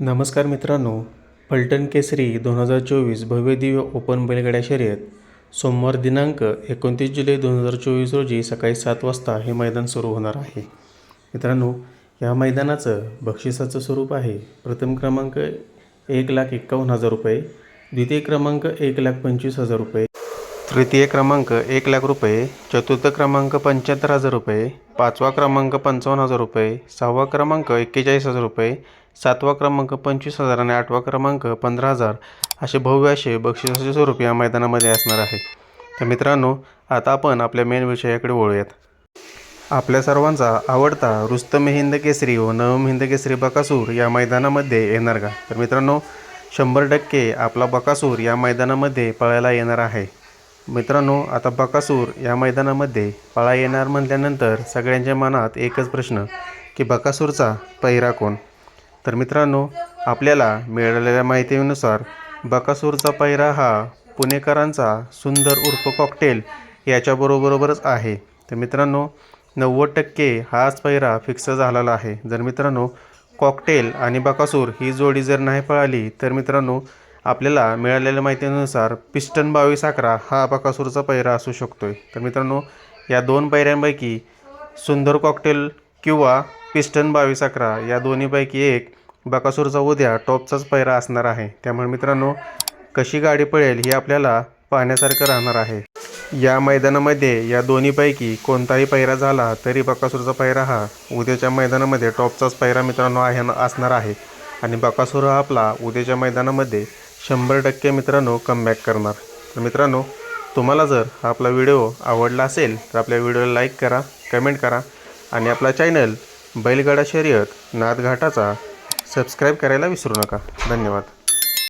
नमस्कार मित्रांनो फलटण केसरी दोन हजार चोवीस भव्य दिव्य ओपन बैलगाड्या शर्यत सोमवार दिनांक एकोणतीस जुलै दोन हजार चोवीस रोजी सकाळी सात वाजता हे मैदान सुरू होणार आहे. मित्रांनो या मैदानाचं बक्षिसाचं स्वरूप आहे प्रथम क्रमांक एक लाख एक्कावन्न हजार रुपये द्वितीय क्रमांक एक लाख पंचवीस हजार रुपये तृतीय क्रमांक एक लाख रुपये चतुर्थ क्रमांक पंच्याहत्तर हजार रुपये पाचवा क्रमांक पंचावन्न हजार रुपये सहावा क्रमांक एक्केचाळीस हजार रुपये सातवा क्रमांक पंचवीस हजार आणि आठवा क्रमांक पंधरा हजार असे भव्य असे बक्षिसाचे स्वरूप या मैदानामध्ये असणार आहे. तर मित्रांनो आता आपण आपल्या मेन विषयाकडे वळूयात. आपल्या सर्वांचा आवडता रुस्तम हिंद केसरी व नवम हिंद केसरी बकासूर या मैदानामध्ये येणार का? तर मित्रांनो शंभर टक्के आपला बकासूर या मैदानामध्ये पळायला येणार आहे. मित्रांनो आता बकासूर या मैदानामध्ये पळा येणार म्हटल्यानंतर सगळ्यांच्या मनात एकच प्रश्न की बकासूरचा पहिरा कोण? तर मित्रांनो आपल्याला मिळालेल्या माहितीनुसार बकासूरचा पहिरा हा पुणेकरांचा सुंदर उर्फ कॉकटेल याच्याबरोबरच आहे. तर मित्रांनो नव्वद टक्के हाच पहिरा फिक्स झालेला आहे. जर मित्रांनो कॉकटेल आणि बकासूर ही जोडी जर नाही पळाली तर मित्रांनो आपल्याला मिळालेल्या माहितीनुसार पिस्टन बावीस अकरा हा बकासूरचा पहिरा असू शकतो तर मित्रांनो या दोन पहिऱ्यांपैकी सुंदर कॉकटेल किंवा पिस्टन बावीस अकरा या दोन्हीपैकी एक बकासूरचा उद्या टॉपचाच पैरा असणार आहे. त्यामुळे मित्रांनो कशी गाडी पळेल ही आपल्याला पाहण्यासारखं राहणार आहे. या मैदानामध्ये या दोन्हीपैकी कोणताही पैरा झाला तरी बकासूरचा पैरा हा उद्याच्या मैदानामध्ये टॉपचाच पैरा मित्रांनो आहे असणार आहे. आणि बकासूर हा आपला उद्याच्या मैदानामध्ये शंभर टक्के मित्रांनो कमबॅक करणार. तर मित्रांनो तुम्हाला जर आपला व्हिडिओ आवडला असेल तर आपल्या व्हिडिओला लाईक करा कमेंट करा आणि आपला चॅनल बैलगाडा शर्यत नादघाटाचा सबस्क्राईब करायला विसरू नका. धन्यवाद.